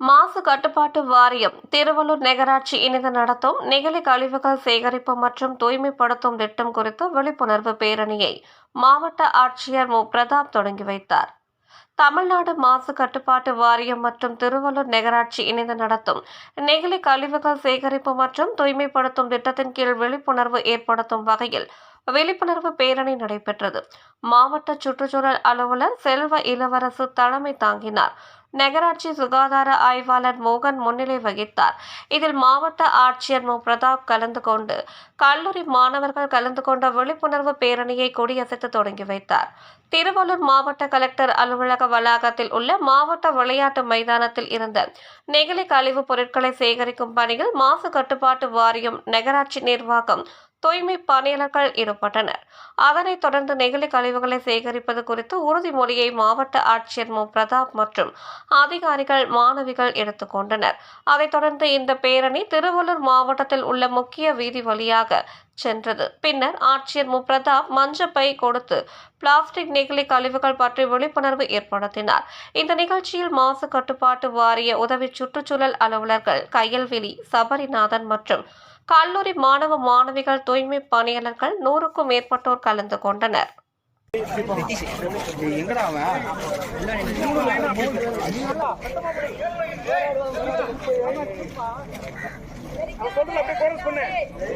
மாசு கட்டுப்பாட்டு வாரியம் திருவள்ளூர் நகராட்சி இணைந்து நடத்தும் நெகிழி கழிவுகள் சேகரிப்பு மற்றும் தூய்மைப்படுத்தும் திட்டம் குறித்து விழிப்புணர்வு பேரணியை மாவட்ட ஆட்சியர் மு. பிரதாப் தொடங்கி வைத்தார். தமிழ்நாடு மாசு கட்டுப்பாட்டு வாரியம் மற்றும் திருவள்ளூர் நகராட்சி இணைந்து நடத்தும் நெகிழி கழிவுகள் சேகரிப்பு மற்றும் தூய்மைப்படுத்தும் திட்டத்தின் கீழ் விழிப்புணர்வு ஏற்படுத்தும் வகையில் விழிப்புணர்வு பேரணி நடைபெற்றது. மாவட்ட சுற்றுச்சூழல் அலுவலர் செல்வ இளவரசு தலைமை தாங்கினார். நகராட்சி சுகாதார ஆய்வாளர் மோகன் முன்னிலை வகித்தார். இதில் மாவட்ட ஆட்சியர் மு. பிரதாப் கலந்து கொண்டு கல்லூரி மாணவர்கள் கலந்து கொண்ட விழிப்புணர்வு பேரணியை கொடியசைத்து தொடங்கி வைத்தார். திருவள்ளூர் மாவட்ட கலெக்டர் அலுவலக வளாகத்தில் உள்ள மாவட்ட விளையாட்டு மைதானத்தில் இருந்த நெகிழி கழிவுப் பொருட்களை சேகரிக்கும் பணியில் மாசு கட்டுப்பாட்டு வாரியம் நகராட்சி நிர்வாகம் தூய்மை பணியாளர்கள் ஈடுபட்டனர் அதனைத் தொடர்ந்து நெகிழி கழிவுகளை சேகரிப்பது குறித்து உறுதிமொழியை மாவட்ட ஆட்சியர் மு. பிரதாப் மற்றும் அதிகாரிகள் மாணவிகள் எடுத்துக்கொண்டனர் அதைத் தொடர்ந்து இந்த பேரணி திருவள்ளூர் மாவட்டத்தில் உள்ள முக்கிய வீதி வழியாக சென்றது. பின்னர் ஆட்சியர் மு. பிரதாப் மஞ்சப்பை கொடுத்து பிளாஸ்டிக் நெகிழி கழிவுகள் பற்றி விழிப்புணர்வு ஏற்படுத்தினார். இந்த நிகழ்ச்சியில் மாசு கட்டுப்பாட்டு வாரிய உதவி சுற்றுச்சூழல் அலுவலர்கள் கையல்வெளி சபரிநாதன் மற்றும் கல்லூரி மாணவ மாணவிகள் தூய்மை பணியாளர்கள் நூறுக்கும் மேற்பட்டோர் கலந்து கொண்டனர். டேய்,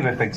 negative effects